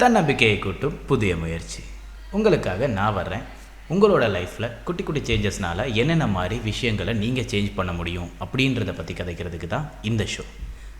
தன்னம்பிக்கையை கூட்டும் புதிய முயற்சி. உங்களுக்காக நான் வர்றேன். உங்களோட லைஃப்பில் குட்டி குட்டி சேஞ்சஸ்னால என்னென்ன மாதிரி விஷயங்களை நீங்கள் சேஞ்ச் பண்ண முடியும் அப்படின்றத பற்றி கதைக்கிறதுக்கு தான் இந்த ஷோ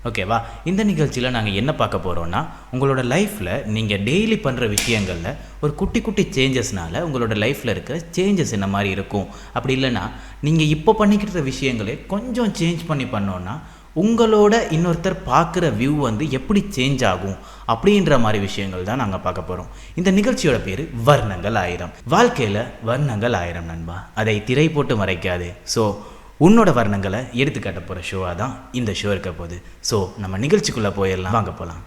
ஓகேவா இந்த நிகழ்ச்சியில் நாங்கள் என்ன பார்க்க போகிறோன்னா உங்களோட லைஃப்பில் நீங்கள் டெய்லி பண்ணுற விஷயங்களில் ஒரு குட்டி குட்டி சேஞ்சஸ்னால உங்களோட லைஃப்பில் இருக்கிற சேஞ்சஸ் என்ன மாதிரி இருக்கும்? அப்படி இல்லைன்னா நீங்கள் இப்போ பண்ணிக்கிட்டு விஷயங்களே கொஞ்சம் சேஞ்ச் பண்ணி பண்ணோன்னா உங்களோட இன்னொருத்தர் பார்க்குற வியூ வந்து எப்படி சேஞ்ச் ஆகும் அப்படின்ற மாதிரி விஷயங்கள் தான் நாங்கள் பார்க்க போகிறோம் இந்த நிகழ்ச்சியோட பேர் வர்ணங்கள் ஆயிரம். வாழ்க்கையில் வர்ணங்கள் ஆயிரம் நண்பா. அதை திரை போட்டு மறைக்காது. ஸோ உன்னோட வர்ணங்களை எடுத்துக்காட்ட போகிற ஷோவாக தான் இந்த ஷோ இருக்க போகுது. ஸோ நம்ம நிகழ்ச்சிக்குள்ளே போயிடலாம். வாங்க போகலாம்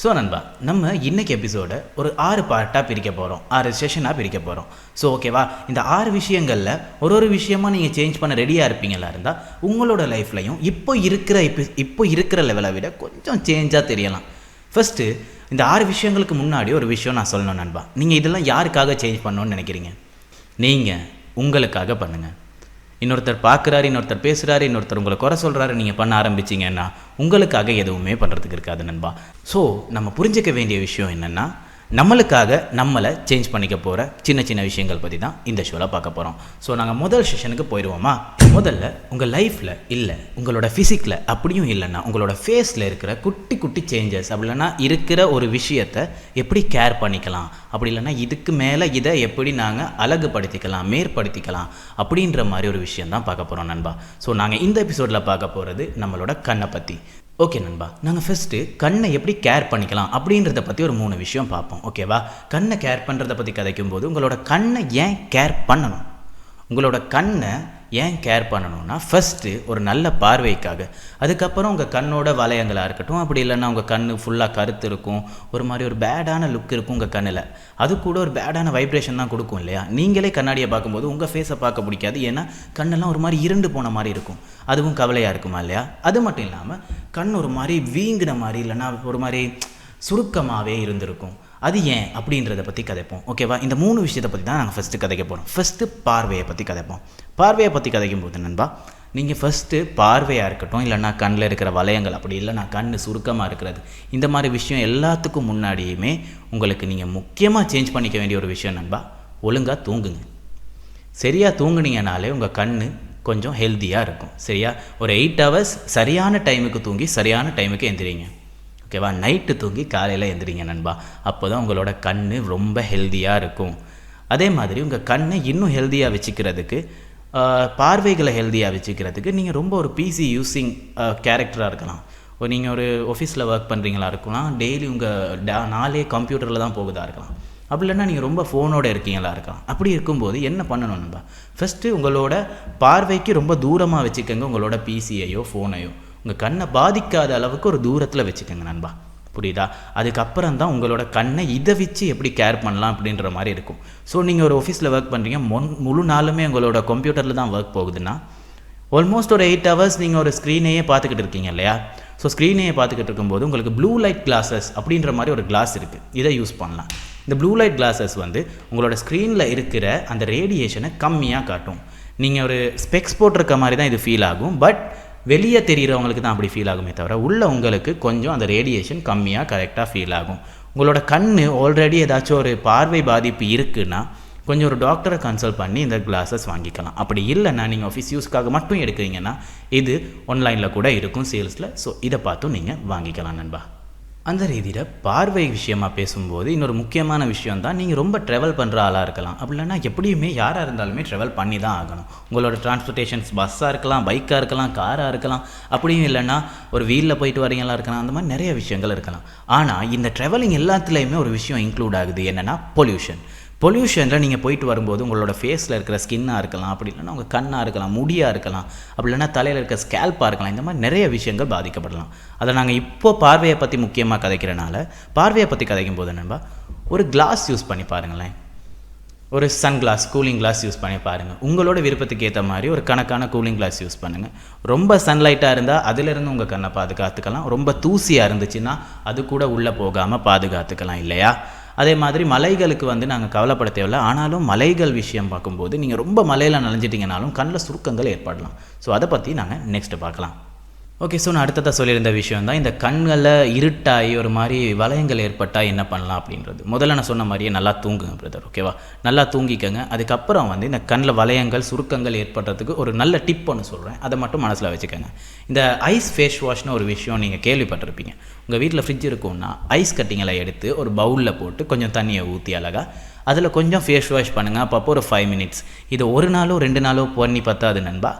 ஸோ நண்பா நம்ம இன்னைக்கு எபிசோட ஒரு ஆறு பார்ட்டாக பிரிக்க போகிறோம் ஆறு செஷனாக பிரிக்க போகிறோம் ஸோ ஓகேவா இந்த ஆறு விஷயங்களில் ஒரு ஒரு விஷயமா நீங்கள் சேஞ்ச் பண்ண ரெடியாக இருப்பீங்களா இருந்தால் உங்களோட லைஃப்லையும் இப்போ இருக்கிற இப்போ இப்போ இருக்கிற லெவலை விட கொஞ்சம் சேஞ்சாக தெரியலாம். ஃபஸ்ட்டு இந்த ஆறு விஷயங்களுக்கு முன்னாடி ஒரு விஷயம் நான் சொல்லணும் நண்பா. நீங்கள் இதெல்லாம் யாருக்காக சேஞ்ச் பண்ணணும்னு நினைக்கிறீங்க? நீங்கள் உங்களுக்காக பண்ணுங்கள் இன்னொருத்தர் பார்க்குறாரு இன்னொருத்தர் பேசுகிறாரு இன்னொருத்தர் உங்களை குறை சொல்கிறாரு நீங்கள் பண்ண ஆரம்பிச்சிங்கன்னா உங்களுக்காக எதுவுமே பண்ணுறதுக்கு இருக்காது நண்பா. ஸோ நம்ம புரிஞ்சிக்க வேண்டிய விஷயம் என்னென்னா நம்மளுக்காக நம்மளை சேஞ்ச் பண்ணிக்க போகிற சின்ன சின்ன விஷயங்கள் பற்றி தான் இந்த ஷோவில் பார்க்க போகிறோம் ஸோ நாங்கள் முதல் செஷனுக்கு போயிடுவோமா முதல்ல உங்கள் லைஃப்பில் இல்லை உங்களோட ஃபிசிக்கில் அப்படியும் இல்லைன்னா உங்களோட ஃபேஸில் இருக்கிற குட்டி குட்டி சேஞ்சஸ் அப்படி இல்லைன்னா இருக்கிற ஒரு விஷயத்தை எப்படி கேர் பண்ணிக்கலாம்? அப்படி இல்லைன்னா இதுக்கு மேலே இதை எப்படி நாங்கள் அழகுபடுத்திக்கலாம் மேற்படுத்திக்கலாம் அப்படின்ற மாதிரி ஒரு விஷயம் தான் பார்க்க போகிறோம் நண்பா. ஸோ நாங்கள் இந்த எபிசோடில் பார்க்க போகிறது நம்மளோட கண்ணை பற்றி ஓகே நண்பா நாங்கள் ஃபஸ்ட்டு கண்ணை எப்படி கேர் பண்ணிக்கலாம் அப்படின்றத பற்றி ஒரு மூணு விஷயம் பார்ப்போம் ஓகேவா கண்ணை கேர் பண்ணுறத பற்றி கதைக்கும் போது உங்களோட கண்ணை ஏன் கேர் பண்ணணும்? உங்களோட கண்ணை ஏன் கேர் பண்ணணும்னா ஃபஸ்ட்டு ஒரு நல்ல பார்வைக்காக. அதுக்கப்புறம் உங்கள் கண்ணோட வளையங்களாக இருக்கட்டும் அப்படி இல்லைன்னா உங்கள் கண் ஃபுல்லாக கருத்து இருக்கும் ஒரு மாதிரி ஒரு பேடான லுக் இருக்கும் உங்கள் கண்ணில். அது கூட ஒரு பேடான வைப்ரேஷன் தான் கொடுக்கும் இல்லையா? நீங்களே கண்ணாடியை பார்க்கும்போது உங்கள் ஃபேஸை பார்க்க பிடிக்காது ஏன்னா கண்ணெல்லாம் ஒரு மாதிரி இருண்டு போன மாதிரி இருக்கும். அதுவும் கவலையாக இருக்குமா இல்லையா? அது மட்டும் இல்லாமல் கண் ஒரு மாதிரி வீங்கின மாதிரி இல்லைன்னா ஒரு மாதிரி சுருக்கமாகவே இருந்திருக்கும். அது ஏன் அப்படின்றத பற்றி கதைப்போம் ஓகேவா இந்த மூணு விஷயத்தை பற்றி தான் நாங்கள் ஃபஸ்ட்டு கதைக்க போகிறோம் ஃபஸ்ட்டு பார்வையை பற்றி கதைப்போம். பார்வையை பற்றி கதைக்கும் போது நண்பா நீங்கள் ஃபஸ்ட்டு பார்வையாக இருக்கட்டும் இல்லைனா கண்ணில் இருக்கிற வளையங்கள் அப்படி இல்லைனா கண் சுருக்கமாக இருக்கிறது இந்த மாதிரி விஷயம் எல்லாத்துக்கும் முன்னாடியுமே உங்களுக்கு நீங்கள் முக்கியமாக சேஞ்ச் பண்ணிக்க வேண்டிய ஒரு விஷயம் நண்பா ஒழுங்காக தூங்குங்க. சரியாக தூங்குனீங்கனாலே உங்கள் கண் கொஞ்சம் ஹெல்த்தியாக இருக்கும். சரியா? ஒரு எயிட் ஹவர்ஸ் சரியான டைமுக்கு தூங்கி சரியான டைமுக்கு எந்திரிங்க. ஓகேவா? நைட்டு தூங்கி காலையில் எந்திரிங்க நண்பா. அப்போ தான் உங்களோட கண் ரொம்ப ஹெல்த்தியாக இருக்கும். அதே மாதிரி உங்கள் கண்ணை இன்னும் ஹெல்த்தியாக வச்சுக்கிறதுக்கு பார்வைகளை ஹெல்த்தியாக வச்சுக்கிறதுக்கு நீங்கள் ரொம்ப ஒரு பிசி யூஸிங் கேரக்டராக இருக்கலாம். நீங்கள் ஒரு ஆஃபீஸில் ஒர்க் பண்ணுறீங்களா இருக்கலாம். டெய்லி உங்கள் டா நாளே கம்ப்யூட்டரில் தான் போகுதா இருக்கலாம். அப்படி இல்லைன்னா நீங்கள் ரொம்ப ஃபோனோட இருக்கீங்களா இருக்கலாம். அப்படி இருக்கும்போது என்ன பண்ணணும் நண்பா? ஃபஸ்ட்டு உங்களோட பார்வைக்கு ரொம்ப தூரமாக வச்சுக்கோங்க உங்களோட பிசியையோ ஃபோனையோ உங்கள் கண்ணை பாதிக்காத அளவுக்கு ஒரு தூரத்தில் வச்சுக்கோங்க நண்பா. புரியுதா? அதுக்கப்புறம் தான் உங்களோட கண்ணை இதை வச்சு எப்படி கேர் பண்ணலாம் அப்படின்ற மாதிரி இருக்கும். ஸோ நீங்கள் ஒரு ஆஃபீஸில் ஒர்க் பண்ணுறீங்க மொன் முழு நாளுமே உங்களோட கம்ப்யூட்டரில் தான் ஒர்க் போகுதுன்னா ஆல்மோஸ்ட் ஒரு எயிட் ஹவர்ஸ் நீங்கள் ஒரு ஸ்க்ரீனையே பார்த்துக்கிட்டு இருக்கீங்க இல்லையா? ஸோ ஸ்க்ரீனையே பார்த்துக்கிட்டு இருக்கும்போது உங்களுக்கு ப்ளூ லைட் கிளாஸஸ் அப்படின்ற மாதிரி ஒரு கிளாஸ் இருக்குது இதை யூஸ் பண்ணலாம். இந்த ப்ளூ லைட் கிளாஸஸ் வந்து உங்களோட ஸ்க்ரீனில் இருக்கிற அந்த ரேடியேஷனை கம்மியாக காட்டும். நீங்கள் ஒரு ஸ்பெக்ஸ் போட்டிருக்க மாதிரி தான் இது ஃபீல் ஆகும். பட் வெளியே தெரிகிறவங்களுக்கு தான் அப்படி ஃபீல் ஆகுமே தவிர உள்ள உங்களுக்கு கொஞ்சம் அந்த ரேடியேஷன் கம்மியாக கரெக்டாக ஃபீல் ஆகும். உங்களோட கண் ஆல்ரெடி ஏதாச்சும் ஒரு பார்வை பாதிப்பு இருக்குன்னா கொஞ்சம் ஒரு டாக்டரை கன்சல்ட் பண்ணி இந்த கிளாஸஸ் வாங்கிக்கலாம். அப்படி இல்லைன்னா நீங்கள் ஆஃபீஸ் யூஸ்க்காக மட்டும் எடுக்கிறீங்கன்னா இது ஆன்லைனில் கூட இருக்கும் சேல்ஸில் ஸோ இதை பார்த்தும் நீங்கள் வாங்கிக்கலாம் நண்பா. அந்த ரீதியில் பார்வை விஷயமாக பேசும்போது இன்னொரு முக்கியமான விஷயம் தான் நீங்கள் ரொம்ப ட்ராவல் பண்ணுற ஆளாக இருக்கலாம். அப்படி இல்லைன்னா எப்படியுமே யாராக இருந்தாலுமே ட்ராவல் பண்ணி தான் ஆகணும். உங்களோட டிரான்ஸ்போர்ட்டேஷன்ஸ் பஸ்ஸாக இருக்கலாம் பைக்காக இருக்கலாம் காராக இருக்கலாம் அப்படியும் இல்லைன்னா ஒரு வீலில் போயிட்டு வரீங்களா இருக்கலாம் அந்த மாதிரி நிறைய விஷயங்கள் இருக்கலாம். ஆனால் இந்த ட்ராவலிங் எல்லாத்துலேயுமே ஒரு விஷயம் இன்க்ளூட் ஆகுது. என்னென்னா பொல்யூஷன் பொல்யூஷனில் நீங்கள் போயிட்டு வரும்போது உங்களோட ஃபேஸில் இருக்கிற ஸ்கின்னாக இருக்கலாம் அப்படி இல்லைன்னா உங்கள் கண்ணாக இருக்கலாம் முடியாக இருக்கலாம் அப்படி இல்லைன்னா தலையில் இருக்கிற ஸ்கேல்பாக இருக்கலாம் இந்த மாதிரி நிறைய விஷயங்கள் பாதிக்கப்படலாம். அதை நாங்கள் இப்போ பார்வையை பற்றி முக்கியமாக கதைக்கிறனால பார்வையை பற்றி கதைக்கும் போது நண்பா ஒரு கிளாஸ் யூஸ் பண்ணி பாருங்களேன். ஒரு sun glass cooling glass use பண்ணி பாருங்கள் உங்களோட விருப்பத்துக்கு ஏற்ற மாதிரி ஒரு கணக்கான கூலிங் கிளாஸ் யூஸ் பண்ணுங்கள் ரொம்ப சன்லைட்டாக இருந்தால் அதிலிருந்து உங்கள் கண்ணை பாதுகாத்துக்கலாம். ரொம்ப தூசியாக இருந்துச்சுன்னா அது கூட உள்ளே போகாமல் பாதுகாத்துக்கலாம் இல்லையா? அதே மாதிரி மலைகளுக்கு வந்து நாங்கள் கவலைப்பட தேவையில்லை. ஆனாலும் மலைகள் விஷயம் பார்க்கும்போது நீங்கள் ரொம்ப மலையில் நனைஞ்சிட்டிங்கனாலும் கண்ணில் சுருக்கங்கள் ஏற்படலாம். ஸோ அதை பற்றி நாங்கள் நெக்ஸ்ட்டு பார்க்கலாம். ஓகே ஸோ நான் அடுத்ததாக சொல்லியிருந்த விஷயம் தான் இந்த கண்களில் இருட்டாகி ஒரு மாதிரி வளையங்கள் ஏற்பட்டால் என்ன பண்ணலாம் அப்படின்றது. முதல்ல நான் சொன்ன மாதிரியே நல்லா தூங்குங்க பிரதர் ஓகேவா நல்லா தூங்கிக்கங்க. அதுக்கப்புறம் வந்து இந்த கண்ணில் வளையங்கள் சுருக்கங்கள் ஏற்படுறதுக்கு ஒரு நல்ல டிப் ஒன்று சொல்கிறேன் அதை மட்டும் மனசில் வச்சுக்கோங்க. இந்த ஐஸ் ஃபேஸ் வாஷ்னு ஒரு விஷயம் நீங்கள் கேள்விப்பட்டிருப்பீங்க. உங்கள் வீட்டில் ஃப்ரிட்ஜ் இருக்கும்னா ஐஸ் கட்டிங்களை எடுத்து ஒரு பவுலில் போட்டு கொஞ்சம் தண்ணியை ஊற்றி அழகாக அதில் கொஞ்சம் ஃபேஸ் வாஷ் பண்ணுங்கள் அப்பப்போ ஒரு ஃபைவ் மினிட்ஸ் இது ஒரு நாளோ ரெண்டு நாளோ பண்ணி பத்தாது நண்பா.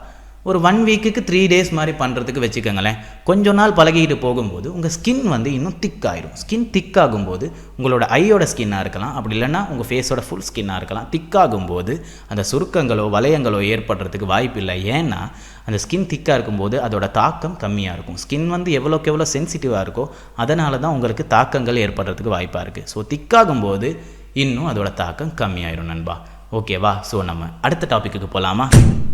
ஒரு ஒன் வீக்குக்கு த்ரீ டேஸ் மாதிரி பண்ணுறதுக்கு வச்சுக்கோங்களேன். கொஞ்ச நாள் பழகிட்டு போகும்போது உங்கள் ஸ்கின் வந்து இன்னும் திக் ஆயிரும். ஸ்கின் திக் ஆகும்போது உங்களோட ஐயோட ஸ்கின்னாக இருக்கலாம். அப்படி இல்லைன்னா உங்கள் ஃபேஸோட ஃபுல் ஸ்கின்னாக இருக்கலாம். திக் ஆகும்போது அந்த சுருக்கங்களோ வளையங்களோ ஏற்படுறதுக்கு வாய்ப்பு இல்லை. ஏன்னா அந்த ஸ்கின் திக்காக இருக்கும்போது அதோட தாக்கம் கம்மியாக இருக்கும். ஸ்கின் வந்து எவ்வளோக்கு எவ்வளோ சென்சிட்டிவாக இருக்கோ அதனால தான் உங்களுக்கு தாக்கங்கள் ஏற்படுறதுக்கு வாய்ப்பாக இருக்குது ஸோ திக்காகும்போது இன்னும் அதோட தாக்கம் கம்மியாயிரும் நண்பா. ஓகேவா ஸோ நம்ம அடுத்த டாப்பிக்கு போகலாமா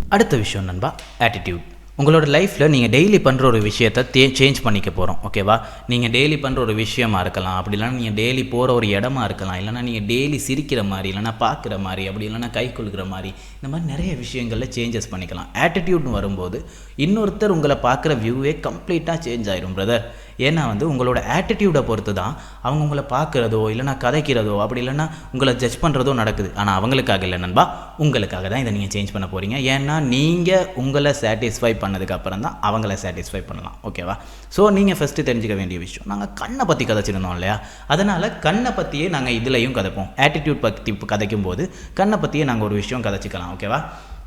அடுத்த விஷயம் நண்பா ஆட்டிடியூட் உங்களோட லைஃப்பில் நீங்கள் டெய்லி பண்ணுற ஒரு விஷயத்தை தே சேஞ்ச் பண்ணிக்க போகிறோம் ஓகேவா நீங்கள் டெய்லி பண்ணுற ஒரு விஷயமா இருக்கலாம். அப்படி இல்லைனா நீங்கள் டெய்லி போகிற ஒரு இடமா இருக்கலாம். இல்லைனா நீங்கள் டெய்லி சிரிக்கிற மாதிரி இல்லைனா பார்க்குற மாதிரி அப்படி இல்லைனா கை கொள்கிற மாதிரி இந்த மாதிரி நிறைய விஷயங்களில் சேஞ்சஸ் பண்ணிக்கலாம். ஆட்டிடியூட்னு வரும்போது இன்னொருத்தர் உங்களை பார்க்குற வியூவே கம்ப்ளீட்டாக சேஞ்ச் ஆயிரும் பிரதர் ஏன்னா வந்து உங்களோட ஆட்டிடியூடை பொறுத்து தான் அவங்க உங்களை பார்க்குறதோ இல்லைனா கதைக்கிறதோ அப்படி இல்லைனா உங்களை ஜட்ஜ் பண்ணுறதோ நடக்குது. ஆனால் அவங்களுக்காக இல்லை நண்பா. உங்களுக்காக தான் இதை நீங்கள் சேஞ்ச் பண்ண போகிறீங்க ஏன்னா நீங்கள் உங்களை சாட்டிஸ்ஃபை பண்ணதுக்கப்புறம் தான் அவங்கள சாட்டிஸ்ஃபை பண்ணலாம். ஓகேவா ஸோ நீங்கள் ஃபஸ்ட்டு தெரிஞ்சுக்க வேண்டிய விஷயம் நாங்கள் கண்ணை பற்றி கதைச்சிருந்தோம் இல்லையா? அதனால் கண்ணை பற்றியே நாங்கள் இதுலையும் கதைப்போம். ஆட்டிடியூட் பற்றி கதைக்கும் போது கண்ணை பற்றியே நாங்கள் ஒரு விஷயம் கதைச்சிக்கலாம் ஓகேவா?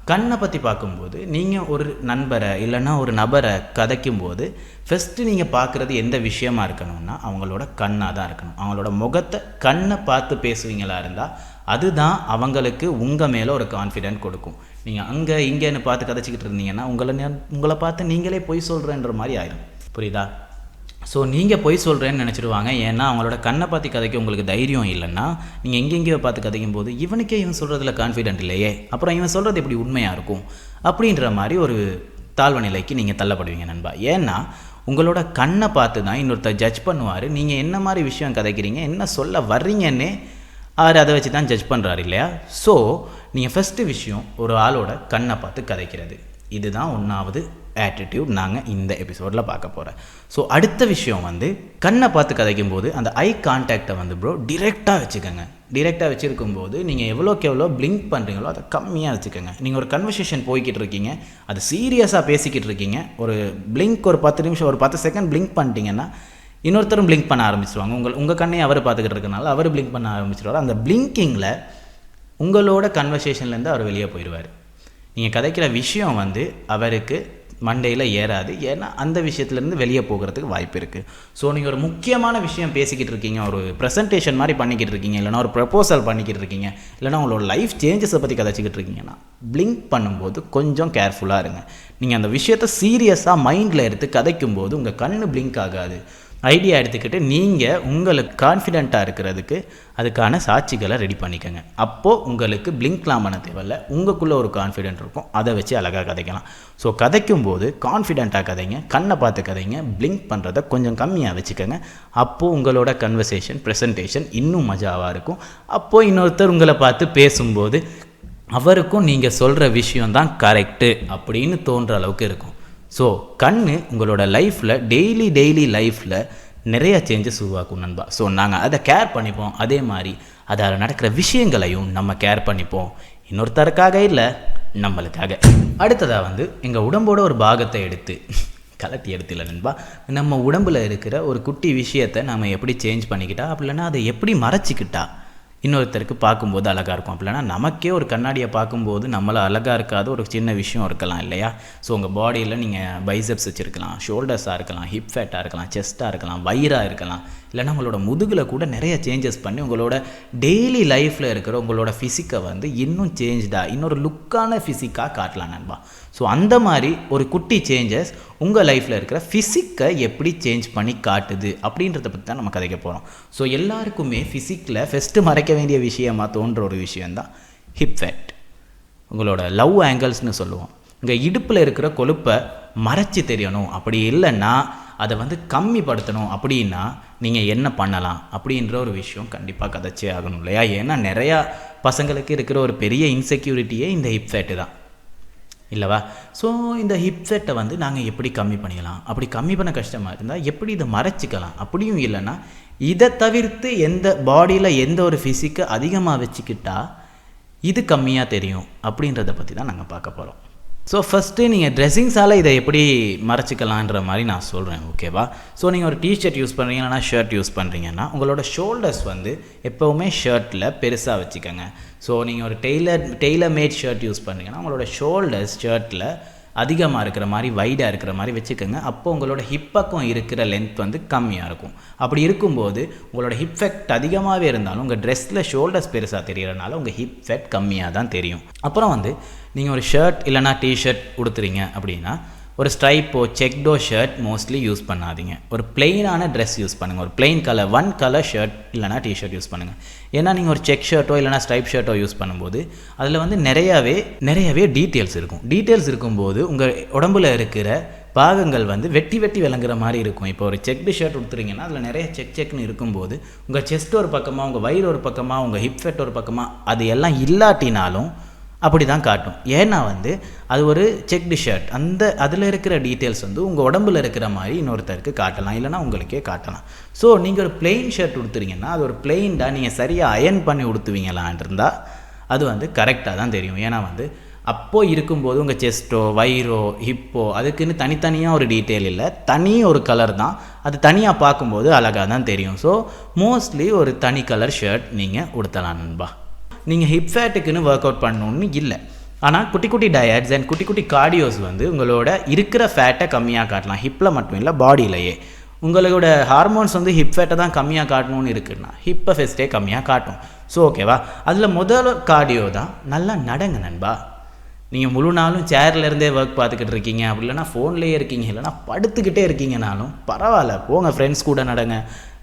கண்ணை பற்றி பார்க்கும்போது நீங்கள் ஒரு நண்பரை இல்லைன்னா ஒரு நபரை கதைக்கும்போது ஃபஸ்ட்டு நீங்கள் பார்க்குறது எந்த விஷயமா இருக்கணும்னா அவங்களோட கண்ணாக தான் இருக்கணும். அவங்களோட முகத்தை கண்ணை பார்த்து பேசுவீங்களா இருந்தால் அதுதான் அவங்களுக்கு உங்கள் மேலே ஒரு கான்ஃபிடென்ட் கொடுக்கும். நீங்கள் அங்கே இங்கேன்னு பார்த்து கதைச்சிக்கிட்டு இருந்தீங்கன்னா உங்களை நே- உங்களை பார்த்து நீங்களே பொய் சொல்கிறேன்ற மாதிரி ஆயிடும் புரியுதா? ஸோ நீங்கள் பொய் சொல்கிறேன்னு நினச்சிடுவாங்க ஏன்னா அவங்களோட கண்ணை பார்த்து கதைக்க உங்களுக்கு தைரியம் இல்லைன்னா நீங்கள் எங்கெங்கேயோ பார்த்து கதைக்கும் போது இவனுக்கே இவன் சொல்கிறதுல கான்ஃபிடென்ட் இல்லையே. அப்புறம் இவன் சொல்கிறது எப்படி உண்மையாக இருக்கும்? அப்படின்ற மாதிரி ஒரு தாழ்வு நிலைக்கு நீங்கள் தள்ளப்படுவீங்க நண்பா. ஏன்னா உங்களோட கண்ணை பார்த்து தான் இன்னொருத்தர் ஜட்ஜ் பண்ணுவார். நீங்கள் என்ன மாதிரி விஷயம் கதைக்கிறீங்க என்ன சொல்ல வர்றீங்கன்னே அவர் அதை வச்சு தான் ஜட்ஜ் பண்ணுறாரு இல்லையா? ஸோ நீங்கள் ஃபஸ்ட்டு விஷயம் ஒரு ஆளோட கண்ணை பார்த்து கதைக்கிறது. இதுதான் ஒன்றாவது ஆட்டிடியூட் நாங்கள் இந்த எபிசோடில் பார்க்க போகிறேன் ஸோ அடுத்த விஷயம் வந்து கண்ணை பார்த்து கதைக்கும் போது அந்த ஐ கான்டாக்டை வந்து ப்ரோ டிரெக்டாக வச்சுக்கோங்க. டிரெக்டாக வச்சுருக்கும் போது நீங்கள் எவ்வளோக்கு எவ்வளோ பிளிங்க் பண்ணுறீங்களோ அதை கம்மியாக வச்சுக்கோங்க. நீங்கள் ஒரு கன்வர்சேஷன் போய்கிட்டு இருக்கீங்க அது சீரியஸாக பேசிக்கிட்டு இருக்கீங்க ஒரு பிளிங்க் ஒரு பத்து நிமிஷம் ஒரு பத்து செகண்ட் பிளிங்க் பண்ணிட்டீங்கன்னா இன்னொருத்தரும் பிளிங்க் பண்ண ஆரம்பிச்சிருவாங்க. உங்கள் உங்கள் கண்ணையை அவர் பார்த்துக்கிட்டு இருக்கனால அவர் பிளிங்க் பண்ண ஆரம்பிச்சிருவார். அந்த பிளிங்கிங்கில் உங்களோட கன்வர்சேஷன்லேருந்து அவர் வெளியே போயிடுவார். நீங்கள் கதைக்கிற விஷயம் வந்து அவருக்கு மண்டையில் ஏறாது. ஏன்னா அந்த விஷயத்துலேருந்து வெளியே போகிறதுக்கு வாய்ப்பு இருக்குது ஸோ நீங்கள் ஒரு முக்கியமான விஷயம் பேசிக்கிட்டு இருக்கீங்க ஒரு ப்ரெசன்டேஷன் மாதிரி பண்ணிக்கிட்டு இருக்கீங்க இல்லைனா ஒரு ப்ரப்போசல் பண்ணிக்கிட்டு இருக்கீங்க இல்லைனா உங்களோட லைஃப் சேஞ்சஸை பற்றி கதைச்சிக்கிட்டு இருக்கீங்கன்னா பிளிங்க் பண்ணும்போது கொஞ்சம் கேர்ஃபுல்லாக இருங்க. நீங்கள் அந்த விஷயத்தை சீரியஸாக மைண்டில் எடுத்து கதைக்கும்போது உங்கள் கண்ணு பிளிங்க் ஆகாது. ஐடியா எடுத்துக்கிட்டு நீங்கள் உங்களுக்கு கான்ஃபிடெண்ட்டாக இருக்கிறதுக்கு அதுக்கான சாட்சிகளை ரெடி பண்ணிக்கோங்க. அப்போது உங்களுக்கு பிளிங்க்லாம் பண்ண தேவையில்ல. உங்களுக்குள்ளே ஒரு கான்ஃபிடென்ட் இருக்கும். அதை வச்சு அழகாக கதைக்கலாம். ஸோ கதைக்கும் போது கான்ஃபிடெண்ட்டாக கதைங்க. கண்ணை பார்த்து கதைங்க. பிளிங்க் பண்ணுறதை கொஞ்சம் கம்மியாக வச்சுக்கோங்க. அப்போது உங்களோட கன்வர்சேஷன் ப்ரெசன்டேஷன் இன்னும் மஜாவாக இருக்கும். அப்போது இன்னொருத்தர் உங்களை பார்த்து பேசும்போது அவருக்கும் நீங்கள் சொல்கிற விஷயம்தான் கரெக்டு அப்படின்னு தோன்ற அளவுக்கு இருக்கும். ஸோ கண் உங்களோட லைஃப்பில் டெய்லி டெய்லி லைஃப்பில் நிறைய சேஞ்சஸ் உருவாக்கும் நண்பா. ஸோ நாங்கள் அதை கேர் பண்ணிப்போம். அதே மாதிரி அதில் நடக்கிற விஷயங்களையும் நம்ம கேர் பண்ணிப்போம். இன்னொருத்தருக்காக இல்லை நம்மளுக்காக. அடுத்ததாக வந்து எங்கள் உடம்போட ஒரு பாகத்தை எடுத்து கலட்டி எடுத்துல நண்பா. நம்ம உடம்பில் இருக்கிற ஒரு குட்டி விஷயத்தை நம்ம எப்படி சேஞ்ச் பண்ணிக்கிட்டா அப்படி இல்லைன்னா அதை எப்படி மறைச்சிக்கிட்டா இன்னொருத்தருக்கு பார்க்கும்போது அழகாக இருக்கும். அப்படின்னா நமக்கே ஒரு கண்ணாடியை பார்க்கும்போது நம்மளை அழகாக இருக்காத ஒரு சின்ன விஷயம் இருக்கலாம் இல்லையா? ஸோ உங்கள் பாடியில் நீங்கள் பைசப்ஸ் வச்சுருக்கலாம் ஷோல்டர்ஸாக இருக்கலாம் ஹிப் ஃபேட்டாக இருக்கலாம் செஸ்ட்டாக இருக்கலாம் வயிறாக இருக்கலாம். இல்லைனா உங்களோட முதுகில் கூட நிறைய சேஞ்சஸ் பண்ணி உங்களோட டெய்லி லைஃப்பில் இருக்கிற உங்களோட ஃபிசிக்கை வந்து இன்னும் சேஞ்ச்டாக இன்னொரு லுக்கான ஃபிசிக்காக காட்டலாம் நண்பா. ஸோ அந்த மாதிரி ஒரு குட்டி சேஞ்சஸ் உங்கள் லைஃப்பில் இருக்கிற ஃபிசிக்கை எப்படி சேஞ்ச் பண்ணி காட்டுது அப்படின்றத பற்றி தான் நம்ம கதைக்க போகிறோம் ஸோ எல்லாருக்குமே ஃபிசிக்கில் ஃபஸ்ட்டு மறைக்க வேண்டிய விஷயமா தோன்ற ஒரு விஷயந்தான் ஹிப் ஃபேட் உங்களோட லவ் ஆங்கிள்ஸ்னு சொல்லுவோம். இங்கே இடுப்பில் இருக்கிற கொழுப்பை மறைச்சி தெரியணும். அப்படி இல்லைன்னா அதை வந்து கம்மிப்படுத்தணும் அப்படின்னா நீங்கள் என்ன பண்ணலாம் அப்படின்ற ஒரு விஷயம் கண்டிப்பாக கதைச்சே ஆகணும் இல்லையா? ஏன்னா நிறையா பசங்களுக்கு இருக்கிற ஒரு பெரிய இன்செக்யூரிட்டியே இந்த ஹிப் செட்டு தான். இல்லைவா? ஸோ இந்த ஹிப் செட்டை வந்து நாங்கள் எப்படி கம்மி பண்ணிக்கலாம்? அப்படி கம்மி பண்ண கஷ்டமாக இருந்தால் எப்படி இதை மறைச்சிக்கலாம்? அப்படியும் இல்லைன்னா இதை தவிர்த்து எந்த பாடியில் எந்த ஒரு ஃபிசிக்கை அதிகமாக வச்சுக்கிட்டால் இது கம்மியாக தெரியும் அப்படின்றத பற்றி தான் நாங்கள் பார்க்க போகிறோம் ஸோ ஃபஸ்ட்டு நீங்கள் ட்ரெஸ்ஸிங்ஸால் இதை எப்படி மறைச்சிக்கலான்ற மாதிரி நான் சொல்கிறேன் ஓகேவா ஸோ நீங்கள் ஒரு டிஷர்ட் யூஸ் பண்ணுறீங்க இல்லைனா ஷர்ட் யூஸ் பண்ணுறீங்கன்னா உங்களோட ஷோல்டர்ஸ் வந்து எப்போவுமே ஷர்ட்டில் பெருசாக வச்சுக்கோங்க. ஸோ நீங்கள் ஒரு tailor tailor made shirt use பண்ணுறீங்கன்னா உங்களோட ஷோல்டர்ஸ் ஷர்ட்டில் அதிகமாக இருக்கிற மாதிரி வைடாக இருக்கிற மாதிரி வச்சுக்கோங்க. அப்போ உங்களோட ஹிப் பக்கம் இருக்கிற லென்த் வந்து கம்மியாக இருக்கும். அப்படி இருக்கும்போது உங்களோட ஹிப் ஃபெக்ட் அதிகமாகவே இருந்தாலும் உங்கள் ட்ரெஸ்ஸில் ஷோல்டர்ஸ் பெருசாக தெரியறனால உங்கள் ஹிப் ஃபெக்ட் கம்மியாக தான் தெரியும். அப்புறம் வந்து நீங்கள் ஒரு ஷர்ட் இல்லைனா டிஷர்ட் உடுத்துறீங்க அப்படின்னா ஒரு ஸ்ட்ரைப்போ செக்டோ ஷர்ட் மோஸ்ட்லி யூஸ் பண்ணாதீங்க. ஒரு பிளெயினான ட்ரெஸ் யூஸ் பண்ணுங்கள் ஒரு plain colour one colour shirt இல்லைனா டிஷர்ட் யூஸ் பண்ணுங்கள் ஏன்னா நீங்கள் ஒரு செக் ஷர்ட்டோ இல்லைனா ஸ்ட்ரைப் ஷர்ட்டோ யூஸ் பண்ணும்போது அதில் வந்து நிறையாவே நிறையவே டீட்டெயில்ஸ் இருக்கும். டீட்டெயில்ஸ் இருக்கும்போது உங்கள் உடம்புல இருக்கிற பாகங்கள் வந்து வெட்டி வெட்டி விளங்குற மாதிரி இருக்கும். இப்போ ஒரு செக்டு ஷர்ட் கொடுத்துறீங்கன்னா அதில் நிறைய செக் செக்னு இருக்கும்போது உங்கள் செஸ்ட் ஒரு பக்கமாக உங்கள் வயிறு ஒரு பக்கமாக உங்கள் ஹிப் ஃபெட் ஒரு பக்கமாக அது எல்லாம் இல்லாட்டினாலும் அப்படி தான் காட்டும். ஏன்னா வந்து அது ஒரு செக்டு ஷர்ட் அந்த அதில் இருக்கிற டீட்டெயில்ஸ் வந்து உங்கள் உடம்புல இருக்கிற மாதிரி இன்னொருத்தருக்கு காட்டலாம். இல்லைனா உங்களுக்கே காட்டலாம். ஸோ நீங்கள் ஒரு பிளெயின் ஷர்ட் உடுத்துறீங்கன்னா அது ஒரு பிளெயின்டாக நீங்கள் சரியாக அயன் பண்ணி உடுத்துவீங்களான் இருந்தால் அது வந்து கரெக்டாக தான் தெரியும். ஏன்னா வந்து அப்போது இருக்கும்போது உங்கள் செஸ்ட்டோ வயிறோ ஹிப்போ அதுக்குன்னு தனித்தனியாக ஒரு டீட்டெயில் இல்லை. தனி ஒரு கலர் தான். அது தனியாக பார்க்கும்போது அழகாக தான் தெரியும். ஸோ மோஸ்ட்லி ஒரு தனி கலர் ஷர்ட் நீங்கள் உடுத்தலாம் நண்பா. நீங்கள் ஹிப் ஃபேட்டுக்குன்னு ஒர்க் அவுட் பண்ணணுன்னு இல்லை. ஆனால் குட்டி குட்டி டயட்ஸ் அண்ட் குட்டி குட்டி கார்டியோஸ் வந்து உங்களோட இருக்கிற ஃபேட்டை கம்மியாக காட்டலாம். ஹிப்பில் மட்டும் இல்லை பாடியிலையே உங்களோட ஹார்மோன்ஸ் வந்து ஹிப் ஃபேட்டை தான் கம்மியாக காட்டணும்னு இருக்குன்னா ஹிப்பை ஃபெஸ்ட்டே கம்மியாக காட்டும். ஸோ ஓகேவா அதில் முதல் கார்டியோ தான் நல்லா நடங்க நண்பா. நீங்கள் முழு நாளும் சேர்லேருந்தே ஒர்க் பார்த்துக்கிட்டு இருக்கீங்க. அப்படி இல்லைனா ஃபோன்லேயே இருக்கீங்க. இல்லைனா படுத்துக்கிட்டே இருக்கீங்கனாலும் பரவாயில்ல. போங்க ஃப்ரெண்ட்ஸ் கூட நடங்க.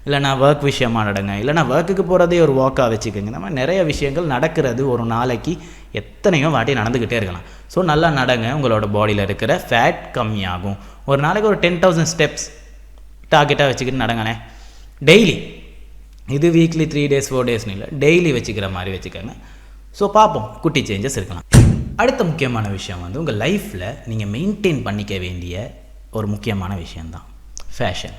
இல்லைனா ஒர்க் விஷயமா நடங்க இல்லைனா ஒர்க்குக்கு போகிறதே ஒரு வாக்காக வச்சுக்கோங்க. இந்த மாதிரி நிறைய விஷயங்கள் நடக்கிறது ஒரு நாளைக்கு எத்தனையோ வாட்டி நடந்துக்கிட்டே இருக்கலாம். ஸோ நல்லா நடங்க உங்களோட பாடியில் இருக்கிற ஃபேட் கம்மியாகும். ஒரு நாளைக்கு ஒரு டென் தௌசண்ட் ஸ்டெப்ஸ் டார்கெட்டாக வச்சுக்கிட்டு நடங்கண்ணே. டெய்லி இது வீக்லி த்ரீ டேஸ் ஃபோர் டேஸ்னு இல்லை டெய்லி வச்சுக்கிற மாதிரி வச்சுக்கோங்க. ஸோ பார்ப்போம். குட்டி சேஞ்சஸ் இருக்கலாம். அடுத்த முக்கியமான விஷயம் வந்து உங்கள் லைஃப்பில் நீங்கள் மெயின்டைன் பண்ணிக்க வேண்டிய ஒரு முக்கியமான விஷயந்தான் ஃபேஷன்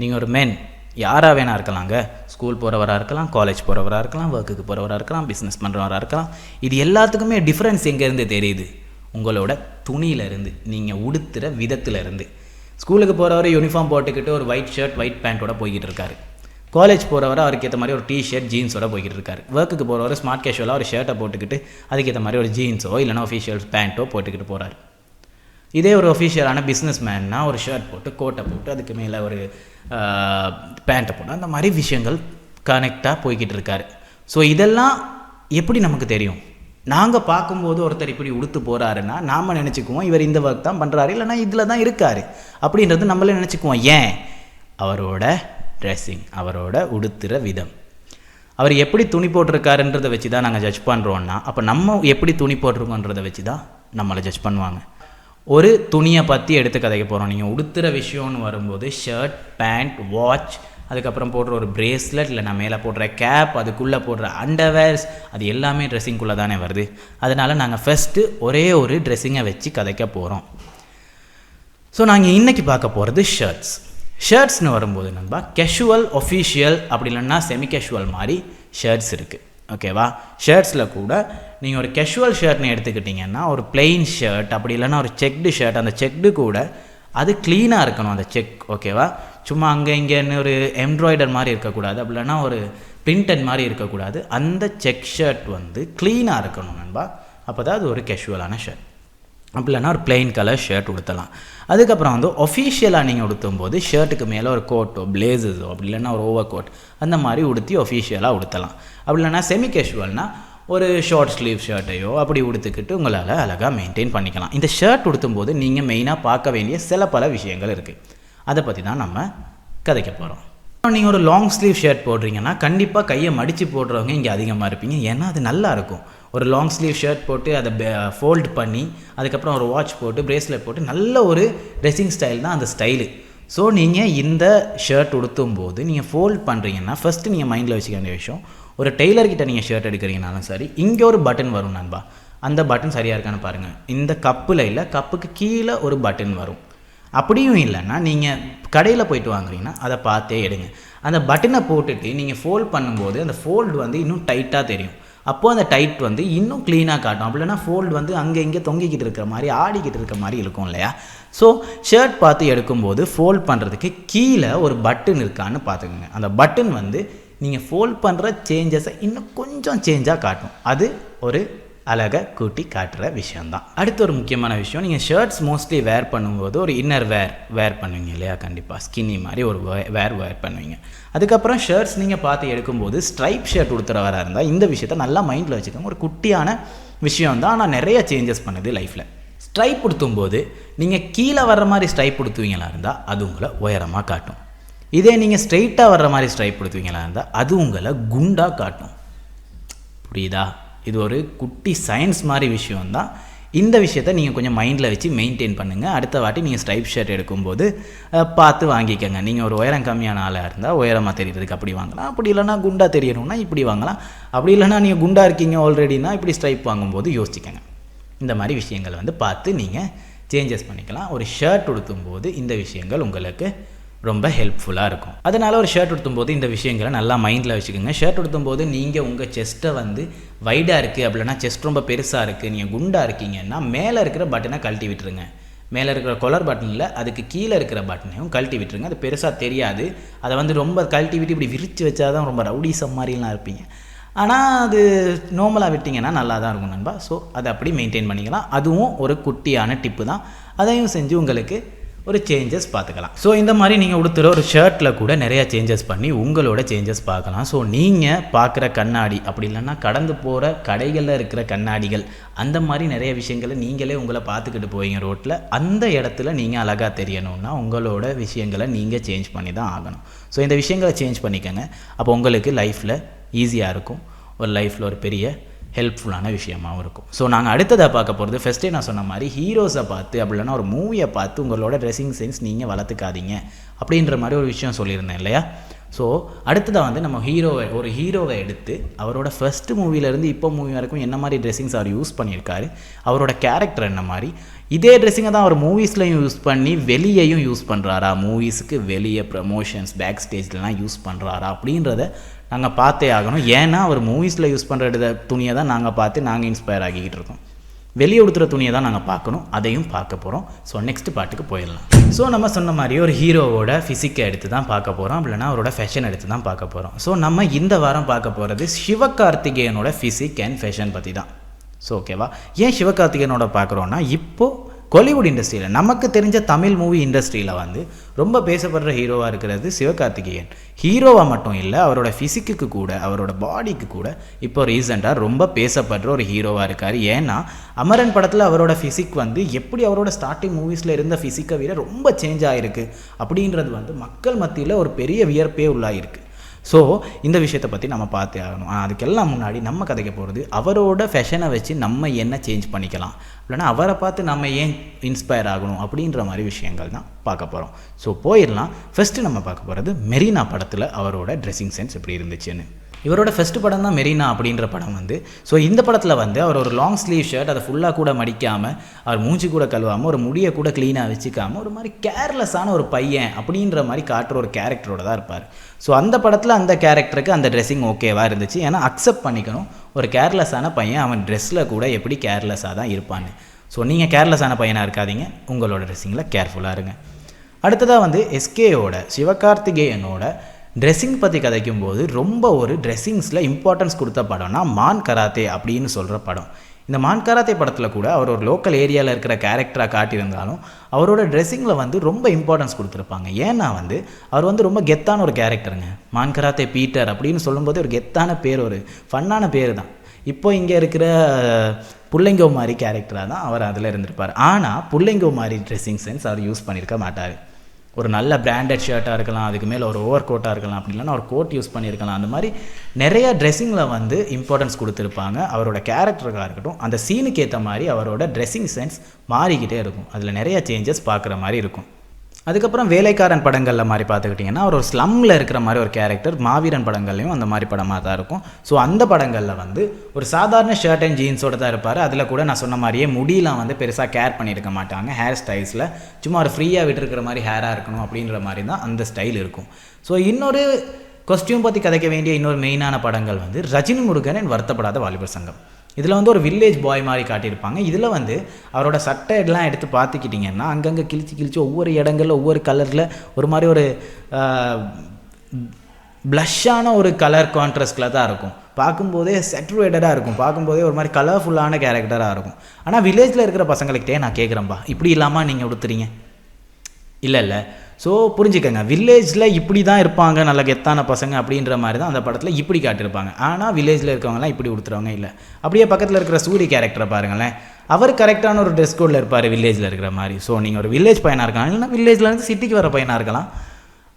நீங்கள் ஒரு மென் யாராக வேணா இருக்கலாங்க ஸ்கூல் போகிறவராக இருக்கலாம் காலேஜ் போகிறவராக இருக்கலாம் ஒர்க்குக்கு போகிறவராக இருக்கலாம் பிஸ்னஸ் பண்ணுறவராக இருக்கலாம். இது எல்லாத்துக்குமே டிஃப்ரென்ஸ் எங்கேருந்து தெரியுது? உங்களோட துணியிலேருந்து நீங்கள் உடுத்துகிற விதத்துலேருந்து ஸ்கூலுக்கு போகிறவர் யூனிஃபார்ம் போட்டுக்கிட்டு ஒரு ஒயிட் ஷர்ட் ஒயிட் பேண்ட்டோட போய்கிட்டு இருக்காரு. காலேஜ் போகிறவர் அவருக்கு ஏற்ற மாதிரி ஒரு டிஷர்ட் ஜீன்ஸோட போய்கிட்டு இருக்காரு. ஒர்க்குக்கு போகிறவர் ஸ்மார்ட் கேஷுவலாக ஒரு ஷர்ட்டை போட்டுக்கிட்டு அதுக்கேற்ற மாதிரி ஒரு ஜீன்ஸோ இல்லைனா ஒஃபிஷியல் பேண்ட்டோ போட்டுக்கிட்டு போகிறாரு இதே ஒரு ஒஃபிஷியலான பிஸ்னஸ் மேன்னா ஒரு ஷர்ட் போட்டு கோட்டை போட்டு அதுக்கு மேலே ஒரு பேண்ட்டை போட்டு அந்த மாதிரி விஷயங்கள் கனெக்டாக போய்கிட்டு இருக்காரு. ஸோ இதெல்லாம் எப்படி நமக்கு தெரியும்? நாங்கள் பார்க்கும்போது ஒருத்தர் இப்படி உடுத்து போகிறாருன்னா நாம் நினச்சிக்குவோம் இவர் இந்த ஒர்க் தான் பண்ணுறாரு இல்லைனா இதில் தான் இருக்கார். அப்படின்றது நம்மளே நினச்சிக்குவோம். ஏன்? அவரோட ட்ரெஸ்ஸிங் அவரோட உடுத்துகிற விதம். அவர் எப்படி துணி போட்டிருக்காருன்றதை வச்சு தான் நாங்கள் ஜட்ஜ் பண்ணுறோன்னா அப்போ நம்ம எப்படி துணி போட்டிருக்கோன்றதை வச்சு தான் நம்மளை ஜட்ஜ் பண்ணுவாங்க. ஒரு துணியை பற்றி எடுத்து கதைக்க போகிறோம் நீங்கள் உடுத்துகிற விஷயம்னு வரும்போது ஷர்ட் பேண்ட் வாட்ச் அதுக்கப்புறம் போடுற ஒரு பிரேஸ்லெட் இல்லை நான் மேலே போடுற கேப் அதுக்குள்ளே போடுற அண்டர்வேர்ஸ் அது எல்லாமே ட்ரெஸ்ஸிங்குள்ளே தானே வருது. அதனால் நாங்கள் ஃபஸ்ட்டு ஒரே ஒரு ட்ரெஸ்ஸிங்கை வச்சு கதைக்க போகிறோம் ஸோ நாங்கள் இன்றைக்கி பார்க்க போகிறது ஷர்ட்ஸ் ஷர்ட்ஸ்னு வரும்போது நண்பா கெஷுவல் ஒஃபிஷியல் அப்படி இல்லைன்னா செமி கேஷுவல் மாதிரி ஷர்ட்ஸ் இருக்குது ஓகேவா ஷர்ட்ஸில் கூட நீங்கள் ஒரு கேஷுவல் ஷர்ட்னு எடுத்துக்கிட்டிங்கன்னா ஒரு பிளெயின் ஷர்ட் அப்படி இல்லைன்னா ஒரு செக்டு ஷர்ட் அந்த செக்டு கூட அது க்ளீனாக இருக்கணும் அந்த செக் ஓகேவா சும்மா அங்கே இங்கேன்னு ஒரு எம்ப்ராய்டர் மாதிரி இருக்கக்கூடாது அப்படி இல்லைன்னா ஒரு பிரிண்டட் மாதிரி இருக்கக்கூடாது. அந்த செக் ஷர்ட் வந்து க்ளீனாக இருக்கணும் நண்பா. அப்போ தான் அது ஒரு கேஷுவலான ஷர்ட் அப்படி இல்லைன்னா ஒரு பிளெயின் கலர் ஷர்ட் உடுத்தலாம். அதுக்கப்புறம் வந்து ஒஃபிஷியலாக நீங்கள் உடுத்தும் போது ஷர்ட்டுக்கு மேலே ஒரு கோட்டோ பிளேசஸோ அப்படி இல்லைன்னா ஒரு ஓவர் கோட் அந்த மாதிரி உடுத்தி ஒஃபிஷியலாக உடுத்தலாம். அப்படி இல்லைன்னா செமி கேஷுவல்னால் ஒரு ஷார்ட் ஸ்லீவ் ஷர்ட்டையோ அப்படி உடுத்துக்கிட்டு உங்களால் அழகாக மெயின்டைன் பண்ணிக்கலாம். இந்த ஷர்ட் உடுத்தும் போது நீங்கள் மெயினாக பார்க்க வேண்டிய சில பல விஷயங்கள் இருக்குது அதை பற்றி தான் நம்ம கதைக்க போகிறோம் நீங்கள் ஒரு லாங் ஸ்லீவ் ஷர்ட் போடுறீங்கன்னா கண்டிப்பாக கையை மடித்து போடுறவங்க இங்கே அதிகமாக இருப்பீங்க. ஏன்னா அது நல்லா இருக்கும். ஒரு லாங் ஸ்லீவ் ஷர்ட் போட்டு அதை ஃபோல்ட் பண்ணி அதுக்கப்புறம் ஒரு வாட்ச் போட்டு பிரேஸ்லெட் போட்டு நல்ல ஒரு ட்ரெஸ்ஸிங் ஸ்டைல் தான் அந்த ஸ்டைலு ஸோ நீங்கள் இந்த ஷர்ட் உடுத்தும் போது நீங்கள் ஃபோல்ட் பண்ணுறீங்கன்னா ஃபஸ்ட்டு நீங்கள் மைண்டில் வச்சுக்க வேண்டிய விஷயம் ஒரு டெய்லர்கிட்ட நீங்கள் ஷர்ட் எடுக்கிறீங்கனாலும் சரி இங்கே ஒரு பட்டன் வரும் நண்பா. அந்த பட்டன் சரியாக இருக்கான்னு பாருங்கள் இந்த கப்பில் இல்லை கப்புக்கு கீழே ஒரு பட்டன் வரும். அப்படியும் இல்லைன்னா நீங்கள் கடையில் போயிட்டு வாங்குறீங்கன்னா அதை பார்த்தே எடுங்க. அந்த பட்டனை போட்டுட்டு நீங்கள் ஃபோல்ட் பண்ணும்போது அந்த ஃபோல்டு வந்து இன்னும் டைட்டாக தெரியும். அப்போது அந்த டைட் வந்து இன்னும் க்ளீனாக காட்டும். அப்படின்னா ஃபோல்டு வந்து அங்கே இங்கே தொங்கிக்கிட்டு இருக்கிற மாதிரி ஆடிக்கிட்டு இருக்கிற மாதிரி இருக்கும் இல்லையா? ஸோ ஷர்ட் பார்த்து எடுக்கும்போது ஃபோல்ட் பண்ணுறதுக்கு கீழே ஒரு பட்டன் இருக்கான்னு பார்த்துக்கோங்க. அந்த பட்டன் வந்து நீங்கள் ஃபோல்ட் பண்ணுற சேஞ்சஸை இன்னும் கொஞ்சம் சேஞ்சாக காட்டும். அது ஒரு அழகை கூட்டி காட்டுற விஷயந்தான் அடுத்த ஒரு முக்கியமான விஷயம் நீங்கள் ஷர்ட்ஸ் மோஸ்ட்லி வேர் பண்ணும்போது ஒரு இன்னர் வேர் வேர் பண்ணுவீங்க இல்லையா? கண்டிப்பாக ஸ்கின்னி மாதிரி ஒரு வேர் வேர் பண்ணுவீங்க. அதுக்கப்புறம் ஷர்ட்ஸ் நீங்கள் பார்த்து எடுக்கும்போது ஸ்ட்ரைப் ஷர்ட் உடுத்துறவராக இருந்தால் இந்த விஷயத்த நல்லா மைண்டில் வச்சுக்கோங்க. ஒரு குட்டியான விஷயம் தான் ஆனால் நிறைய சேஞ்சஸ் பண்ணுது லைஃப்பில் ஸ்ட்ரைப் கொடுத்தும்போது நீங்கள் கீழே வர்ற மாதிரி ஸ்ட்ரைப் கொடுத்துவீங்களா இருந்தால் அது உங்களை உயரமாக காட்டும். இதே நீங்கள் ஸ்ட்ரைட்டாக வர்ற மாதிரி ஸ்ட்ரைப் கொடுத்துவீங்களா இருந்தால் அது உங்களை குண்டாக காட்டும். புரியுதா? இது ஒரு குட்டி சயின்ஸ் மாதிரி விஷயம்தான். இந்த விஷயத்த நீங்கள் கொஞ்சம் மைண்டில் வச்சு மெயின்டைன் பண்ணுங்கள் அடுத்த வாட்டி நீங்கள் ஸ்ட்ரைப் ஷர்ட் எடுக்கும்போது பார்த்து வாங்கிக்கோங்க. நீங்கள் ஒரு உயரம் கம்மியான ஆளாக இருந்தால் உயரமாக தெரியறதுக்கு அப்படி வாங்கலாம். அப்படி இல்லைன்னா குண்டாக தெரியணும்னா இப்படி வாங்கலாம். அப்படி இல்லைன்னா நீங்கள் குண்டாக இருக்கீங்க ஆல்ரெடினா இப்படி ஸ்ட்ரைப் வாங்கும்போது யோசிச்சுக்கோங்க. இந்த மாதிரி விஷயங்கள் வந்து பார்த்து நீங்கள் சேஞ்சஸ் பண்ணிக்கலாம். ஒரு ஷர்ட் உடுத்தும்போது இந்த விஷயங்கள் உங்களுக்கு ரொம்ப ஹெல்ப்ஃபுல்லாக இருக்கும். அதனால் ஒரு ஷர்ட் உடுத்தும்போது இந்த விஷயங்களை நல்லா மைண்டில் வச்சுக்கோங்க. ஷர்ட் உடுத்தும்போது நீங்கள் உங்கள் செஸ்ட்டை வந்து வைடாக இருக்குது அப்படின்னா செஸ்ட் ரொம்ப பெருசாக இருக்குது நீங்கள் குண்டாக இருக்கீங்கன்னா மேலே இருக்கிற பட்டனை கழட்டி விட்டுருங்க. மேலே இருக்கிற கொலர் பட்டனில் அதுக்கு கீழே இருக்கிற பட்டனையும் கழட்டி விட்டுருங்க. அது பெருசாக தெரியாது. அதை வந்து ரொம்ப கழட்டி விட்டு இப்படி விரித்து வச்சாதான் ரொம்ப ரவுடிசம் மாதிரிலாம் இருப்பீங்க. ஆனால் அது நார்மலாக விட்டிங்கன்னா நல்லா தான் இருக்கும் நண்பா. ஸோ அதை அப்படி மெயின்டைன் பண்ணிக்கலாம். அதுவும் ஒரு குட்டியான டிப்பு தான். அதையும் செஞ்சு உங்களுக்கு ஒரு சேஞ்சஸ் பார்த்துக்கலாம். ஸோ இந்த மாதிரி நீங்கள் உடுத்துகிற ஒரு ஷர்ட்டில் கூட நிறையா சேஞ்சஸ் பண்ணி உங்களோட சேஞ்சஸ் பார்க்கலாம். ஸோ நீங்கள் பார்க்குற கண்ணாடி அப்படி இல்லைன்னா கடந்து போகிற கடைகளில் இருக்கிற கண்ணாடிகள் அந்த மாதிரி நிறைய விஷயங்களை நீங்களே உங்களை பார்த்துக்கிட்டு போவீங்க ரோட்டில் அந்த இடத்துல நீங்கள் அழகாக தெரியணும்னா உங்களோட விஷயங்களை நீங்கள் சேஞ்ச் பண்ணி தான் ஆகணும். ஸோ இந்த விஷயங்களை சேஞ்ச் பண்ணிக்கோங்க. அப்போ உங்களுக்கு லைஃப்பில் ஈஸியாக இருக்கும். ஒரு லைஃப்பில் ஒரு பெரிய ஹெல்ப்ஃபுல்லான விஷயமாவும் இருக்கும். ஸோ நாங்கள் அடுத்ததாக பார்க்க போகிறது ஃபஸ்ட்டே நான் சொன்ன மாதிரி ஹீரோஸை பார்த்து அப்படி ஒரு மூவியை பார்த்து உங்களோட ட்ரெஸ்ஸிங் சென்ஸ் நீங்கள் வளர்த்துக்காதீங்க அப்படின்ற மாதிரி ஒரு விஷயம் சொல்லியிருந்தேன் இல்லையா? ஸோ அடுத்ததாக வந்து நம்ம ஹீரோவை ஒரு ஹீரோவை எடுத்து அவரோட ஃபஸ்ட்டு மூவிலேருந்து இப்போ மூவி வரைக்கும் என்ன மாதிரி ட்ரெஸ்ஸிங்ஸ் அவர் யூஸ் பண்ணியிருக்காரு அவரோட கேரக்டர் என்ன மாதிரி இதே ட்ரெஸ்ஸிங்கை தான் அவர் மூவிஸ்லையும் யூஸ் பண்ணி வெளியேயும் யூஸ் பண்ணுறாரா மூவிஸுக்கு வெளியே ப்ரமோஷன்ஸ் பேக் ஸ்டேஜ்லலாம் யூஸ் பண்ணுறாரா அப்படின்றத நாங்கள் பார்த்தே ஆகணும். ஏன்னா அவர் மூவிஸில் யூஸ் பண்ணுற துணியை தான் நாங்கள் பார்த்து நாங்கள் இன்ஸ்பயர் ஆகிக்கிட்டு இருக்கோம். வெளியே உடுத்துகிற துணியை தான் நாங்கள் பார்க்கணும். அதையும் பார்க்க போகிறோம் ஸோ நெக்ஸ்ட் பாட்டுக்கு போயிடலாம். ஸோ நம்ம சொன்ன மாதிரி ஒரு ஹீரோவோட ஃபிசிக்கை எடுத்து தான் பார்க்க போகிறோம் அப்படின்னா அவரோட ஃபேஷன் எடுத்து தான் பார்க்க போகிறோம் ஸோ நம்ம இந்த வாரம் பார்க்க போகிறது சிவகார்த்திகேயனோட ஃபிசிக் அண்ட் ஃபேஷன் பற்றி தான் ஸோ ஓகேவா ஏன் சிவகார்த்திகேயனோட பார்க்குறோன்னா இப்போது கோலிவுட் இண்டஸ்ட்ரியில் நமக்கு தெரிஞ்ச தமிழ் மூவி இண்டஸ்ட்ரியில் வந்து ரொம்ப பேசப்படுற ஹீரோவாக இருக்கிறது சிவகார்த்திகேயன். ஹீரோவாக மட்டும் இல்லை அவரோட ஃபிசிக்குக்கு கூட அவரோட பாடிக்கு கூட இப்போ ரீசெண்டாக ரொம்ப பேசப்படுற ஒரு ஹீரோவாக இருக்கார். ஏன்னா அமரன் படத்தில் அவரோட ஃபிசிக் வந்து எப்படி அவரோட ஸ்டார்டிங் மூவிஸில் இருந்த ஃபிசிக்கை விட ரொம்ப சேஞ்ச் ஆகிருக்கு அப்படின்றது வந்து மக்கள் மத்தியில் ஒரு பெரிய வியர்ப்பே உள்ளாயிருக்கு. ஸோ இந்த விஷயத்தை பற்றி நம்ம பார்த்தே ஆகணும். ஆனால் அதுக்கெல்லாம் முன்னாடி நம்ம கதைக்க போகிறது அவரோட ஃபேஷனை வச்சு நம்ம என்ன சேஞ்ச் பண்ணிக்கலாம்? இல்லைன்னா அவரை பார்த்து நம்ம ஏன் இன்ஸ்பயர் ஆகணும் அப்படின்ற மாதிரி விஷயங்கள் தான் பார்க்க போகிறோம் ஸோ போயிடலாம். ஃபஸ்ட்டு நம்ம பார்க்க போகிறது மெரினா படத்தில் அவரோட ட்ரெஸ்ஸிங் சென்ஸ் எப்படி இருந்துச்சுன்னு. இவரோட ஃபஸ்ட்டு படம் தான் மெரினா அப்படின்ற படம் வந்து. ஸோ இந்த படத்தில் வந்து அவர் ஒரு லாங் ஸ்லீவ் ஷர்ட் அதை ஃபுல்லாக கூட மடிக்காமல் அவர் மூஞ்சி கூட கழுவாமல் ஒரு முடியை கூட க்ளீனாக வச்சுக்காமல் ஒரு மாதிரி கேர்லெஸ்ஸான ஒரு பையன் அப்படின்ற மாதிரி காட்டுற ஒரு கேரக்டரோட தான் இருப்பார். ஸோ அந்த படத்தில் அந்த கேரக்டருக்கு அந்த ட்ரெஸ்ஸிங் ஓகேவாக இருந்துச்சு. ஏன்னா அக்செப்ட் பண்ணிக்கணும். ஒரு கேர்லெஸ்ஸான பையன் அவன் ட்ரெஸ்ஸில் கூட எப்படி கேர்லெஸ்ஸாக தான் இருப்பான்னு. ஸோ நீங்கள் கேர்லெஸ்ஸான பையனாக இருக்காதீங்க. உங்களோட ட்ரெஸ்ஸிங்கில் கேர்ஃபுல்லாக இருங்க. அடுத்ததாக வந்து எஸ்கேயோட சிவகார்த்திகேயனோட ட்ரெஸ்ஸிங் பற்றி கதைக்கும் போது ரொம்ப ஒரு ட்ரெஸ்ஸிங்ஸில் இம்பார்ட்டன்ஸ் கொடுத்த படம்னா மான் கராத்தே அப்படின்னு சொல்கிற படம். இந்த மான் கராத்தே படத்தில் கூட அவர் ஒரு லோக்கல் ஏரியாவில் இருக்கிற கேரக்டராக காட்டியிருந்தாலும் அவரோட ட்ரெஸ்ஸிங்கில் வந்து ரொம்ப இம்பார்ட்டன்ஸ் கொடுத்துருப்பாங்க. ஏன்னா வந்து அவர் வந்து ரொம்ப கெத்தான ஒரு கேரக்டருங்க மான் கராத்தே பீட்டர் அப்படின்னு சொல்லும்போது ஒரு கெத்தான பேர் ஒரு ஃபன்னான பேர் தான் இப்போ இங்கே இருக்கிற புள்ளைங்கோ மாதிரி கேரக்டராக தான் அவர் அதில் இருந்திருப்பார். ஆனால் புள்ளைங்கோ மாதிரி ட்ரெஸ்ஸிங் சென்ஸ் அவர் யூஸ் பண்ணியிருக்க மாட்டார். ஒரு நல்ல பிராண்டட் ஷர்ட்டாக இருக்கலாம் அதுக்கு மேலே ஒரு ஓவர் கோட்டாக இருக்கலாம் அப்படி இல்லைன்னா ஒரு கோட் யூஸ் பண்ணியிருக்கலாம். அந்த மாதிரி நிறைய ட்ரெஸ்ஸிங்கில் வந்து இம்பார்ட்டன்ஸ் கொடுத்துருப்பாங்க. அவரோட கேரக்டருக்காக இருக்கட்டும் அந்த சீனுக்கு ஏற்ற மாதிரி அவரோட ட்ரெஸ்ஸிங் சென்ஸ் மாறிக்கிட்டே இருக்கும். அதில் நிறைய சேஞ்சஸ் பார்க்குற மாதிரி இருக்கும். அதுக்கப்புறம் வேலைக்காரன் படங்களில் மாதிரி பார்த்துக்கிட்டிங்கன்னா அவர் ஒரு ஸ்லம்மில் இருக்கிற மாதிரி ஒரு கேரக்டர் மாவீரன் படங்கள்லையும் அந்த மாதிரி படமாக தான் இருக்கும். ஸோ அந்த படங்களில் வந்து ஒரு சாதாரண ஷர்ட் அண்ட் ஜீன்ஸோட தான் இருப்பார். அதில் கூட நான் சொன்ன மாதிரியே முடியெலாம் வந்து பெருசாக கேர் பண்ணியிருக்க மாட்டாங்க. ஹேர் ஸ்டைல்ஸில் சும்மா ஒரு ஃப்ரீயாக விட்டுருக்கிற மாதிரி ஹேராக இருக்கணும் அப்படின்ற மாதிரி தான் அந்த ஸ்டைல் இருக்கும். ஸோ இன்னொரு கொஸ்டியூம் பற்றி கதைக்க வேண்டிய இன்னொரு மெயினான படங்கள் வந்து ரஜினி முருகன் என் வருத்தப்படாத வாலிபர் சங்கம். இதில் வந்து ஒரு வில்லேஜ் பாய் மாதிரி காட்டியிருப்பாங்க. இதில் வந்து அவரோட சட்டை எல்லாம் எடுத்து பார்த்துக்கிட்டிங்கன்னா அங்கங்கே கிழிச்சு கிழிச்சு ஒவ்வொரு இடங்களில் ஒவ்வொரு கலரில் ஒரு மாதிரி ஒரு ப்ளஷ்ஷான ஒரு கலர் கான்ட்ராஸ்டில் தான் இருக்கும். பார்க்கும்போதே செட்ரேட்டடாக இருக்கும். பார்க்கும்போதே ஒரு மாதிரி கலர்ஃபுல்லான கேரக்டராக இருக்கும். ஆனால் வில்லேஜில் இருக்கிற பசங்கள்கிட்டே நான் கேட்குறேன்ப்பா இப்படி இல்லாமல் நீங்கள் கொடுத்துறீங்க இல்லை இல்லை. ஸோ புரிஞ்சுக்கங்க. வில்லேஜில் இப்படி தான் இருப்பாங்க நல்ல கெத்தான பசங்க அப்படின்ற மாதிரி தான் அந்த படத்தில் இப்படி காட்டியிருப்பாங்க. ஆனால் வில்லேஜில் இருக்கவங்கலாம் இப்படி கொடுத்துருவாங்க இல்லை. அப்படியே பக்கத்தில் இருக்கிற சூரிய கேரக்டரை பாருங்களேன். அவர் கரெக்டான ஒரு ட்ரெஸ் கோடில் இருப்பார் வில்லேஜில் இருக்கிற மாதிரி. ஸோ நீங்கள் ஒரு வில்லேஜ் பையனாக இருக்கலாம் இல்லைன்னா வில்லேஜ்லேருந்து சிட்டிக்கு வர பையனாக இருக்கலாம்.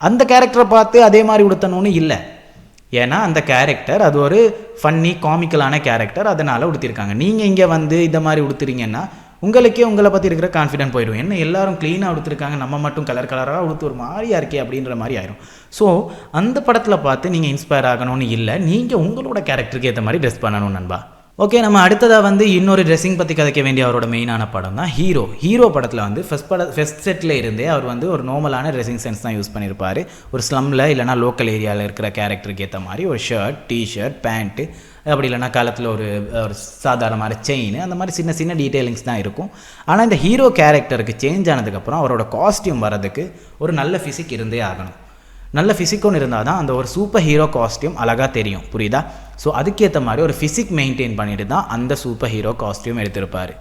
அந்த கேரக்டரை பார்த்து அதே மாதிரி உடுத்தணும்னு இல்லை. ஏன்னா அந்த கேரக்டர் அது ஒரு ஃபன்னி காமிக்கலான கேரக்டர் அதனால் உடுத்திருக்காங்க. நீங்கள் இங்கே வந்து இந்த மாதிரி உடுத்துறீங்கன்னா உங்களுக்கே உங்களை பற்றி இருக்கிற கான்ஃபிடென்ட் போயிடும். என்ன எல்லாரும் க்ளீனாக உடுத்துருக்காங்க நம்ம மட்டும் கலர் கலராக உடுத்து ஒரு மாதிரியா இருக்கே அப்படின்ற மாதிரி ஆயிரும். ஸோ அந்த படத்தில் பார்த்து நீங்கள் இன்ஸ்பயர் ஆகணும்னு இல்லை நீங்கள் உங்களோட கேரக்டருக்கு ஏற்ற மாதிரி ட்ரெஸ் பண்ணணும் நண்பா. ஓகே நம்ம அடுத்ததாக வந்து இன்னொரு ட்ரெஸ்ஸிங் பற்றி கதைக்க வேண்டிய அவரோட மெயினான படம் தான் ஹீரோ ஹீரோ படத்தில் வந்து ஃபஸ்ட் பட ஃபஸ்ட் செட்டில் இருந்தே அவர் வந்து ஒரு நார்மலான ட்ரெஸ்ஸிங் சென்ஸ் தான் யூஸ் பண்ணியிருப்பார் ஒரு ஸ்லம்மில் இல்லைனா லோக்கல் ஏரியாவில் இருக்கிற கேரக்டருக்கு ஏற்ற மாதிரி ஒரு ஷர்ட் டிஷர்ட் பேண்ட்டு அப்படி இல்லைனா காலத்தில் ஒரு ஒரு சாதாரணமான செயின் அந்த மாதிரி சின்ன சின்ன டீட்டெயிலிங்ஸ் தான் இருக்கும். ஆனால் இந்த ஹீரோ கேரக்டருக்கு சேஞ்ச் ஆனதுக்கப்புறம் அவரோட காஸ்டியூம் வரதுக்கு ஒரு நல்ல ஃபிசிக் இருந்தே ஆகணும். நல்ல ஃபிசிக்கும் இருந்தால் தான் அந்த ஒரு சூப்பர் ஹீரோ காஸ்டியூம் அழகாக தெரியும். புரியுதா? ஸோ அதுக்கேற்ற மாதிரி ஒரு ஃபிசிக் மெயின்டைன் பண்ணிட்டு தான் அந்த சூப்பர் ஹீரோ காஸ்டியூம் எடுத்திருப்பார்.